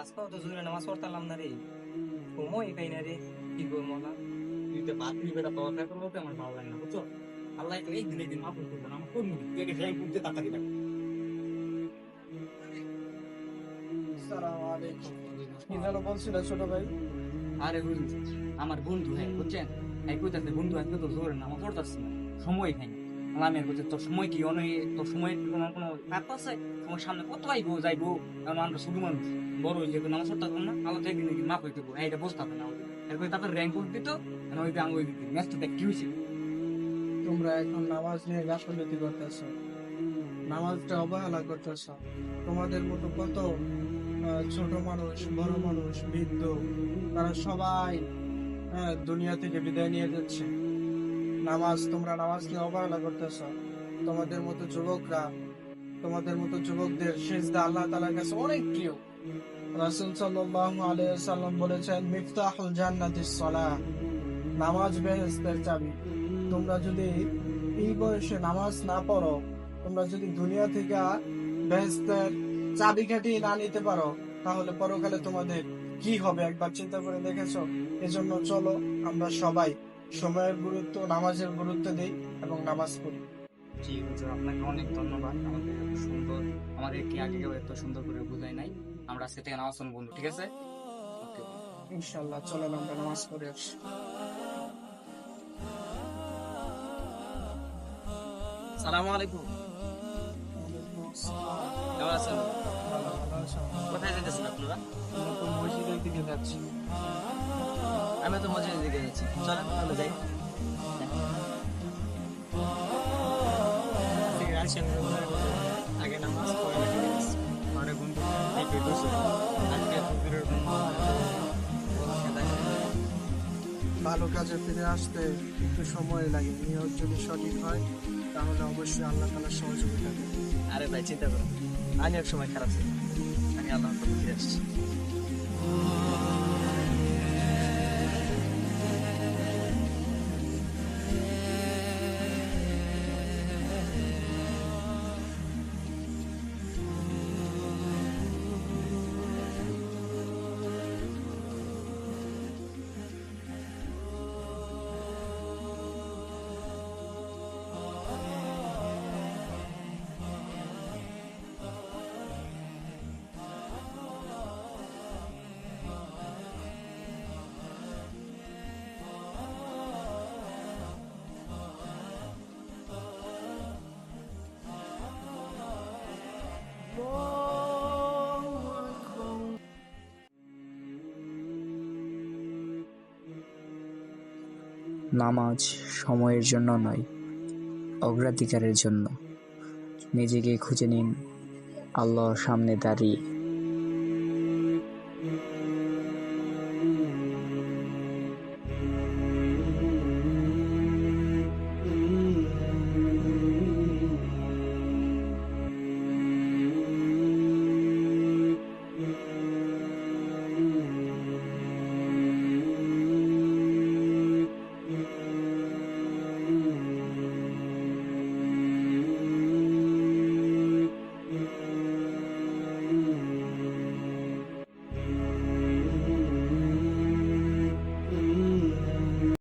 আজকেও তো জোরে নামাজ পড়তাম না রে। সময় পাই না রে। কি করব মলা তুই তো বাদ করব তো আমার ভালো লাগে না বুঝছ? আল্লাহ তো এই দিনে দিন মাফ করবে না আমার কোন তুই আগে র্যাঙ্ক করতে তাড়াতাড়ি রাখ কি যেন বলছিল ছোট ভাই? আরে বন্ধু আমার বন্ধু হ্যাঁ বুঝছেন? এই কইতাছে বন্ধু আজকে তো জোরে নামাজ পড়তাছি না সময় খাই আমি বলছি তোর সময় কি অনেক তোর সময় কোনো কোনো ব্যাপ আছে? তোমার সামনে কত আইবো যাইবো? কারণ আমরা শুধু মানুষ। বড় হইলে তো নামাজ পড়তে পারব না তো একদিন একদিন মাফ হইতে পারব এইটা বুঝতে হবে না এরপরে তারপর র্যাঙ্ক করে দিত ওই গান ওই ম্যাচটা কি হয়েছে তোমরা এখন নামাজ নিয়ে গাফলতি করতেছ। নামাজটা অবহেলা করতেছ। তোমাদের মতো কত ছোট মানুষ বড় মানুষ বৃদ্ধ তারা সবাই হ্যাঁ, দুনিয়া থেকে বিদায় নিয়ে যাচ্ছে। নামাজ, তোমরা নামাজকে অবহেলা করতেছ। তোমাদের মতো যুবকরা, তোমাদের মতো যুবকদের সেজদা আল্লাহ তাআলার কাছে অনেক প্রিয়। রাসূল সাল্লাল্লাহু আলাইহি সাল্লাম বলেছেন, মিফতাহুল জান্নাতিস সালাহ নামাজ বেহেশতের চাবি। তোমরা যদি এই বয়সে নামাজ না পড়ো, তোমরা যদি দুনিয়া থেকে বেহেস্তের চাবি চাবিকাঠি না নিতে পারো, তাহলে পরকালে তোমাদের কি হবে একবার চিন্তা করে দেখেছ? এজন্য চলো আমরা সবাই সময়ের গুরুত্ব নামাজের গুরুত্ব দিই এবং নামাজ পড়ি। ঠিক আছে আপনাকে অনেক ধন্যবাদ। আমাদের এত সুন্দর আমাদেরকে আগে কেউ এত সুন্দর করে বোঝায় নাই। আমরা আজকে থেকে নামাজ বন্ধু ঠিক আছে? ইনশাল্লাহ চলো আমরা নামাজ পড়ে আসি। সালামু আলাইকুম। কেমন আছেন? কোথায় যেতেছেন আপনারা? মসজিদের দিকে যাচ্ছি। আমি তো মসজিদের দিকে যাচ্ছি। চলেন তাহলে যাই। আগে নামাজ পড়ে ভালো কাজে ফিরে আসতে একটু সময় লাগে। নিয়ত যদি সঠিক হয় তাহলে অবশ্যই আল্লাহ তালা সহযোগিতা আরে ভাই চিন্তা করুন আমি এক সময় খারাপ ছিল আমি আল্লাহ ফিরে আসছি। নামাজ সময়ের জন্য নয় অগ্রাধিকারের জন্য। নিজেকে খুঁজে নিন আল্লাহর সামনে দাঁড়িয়ে।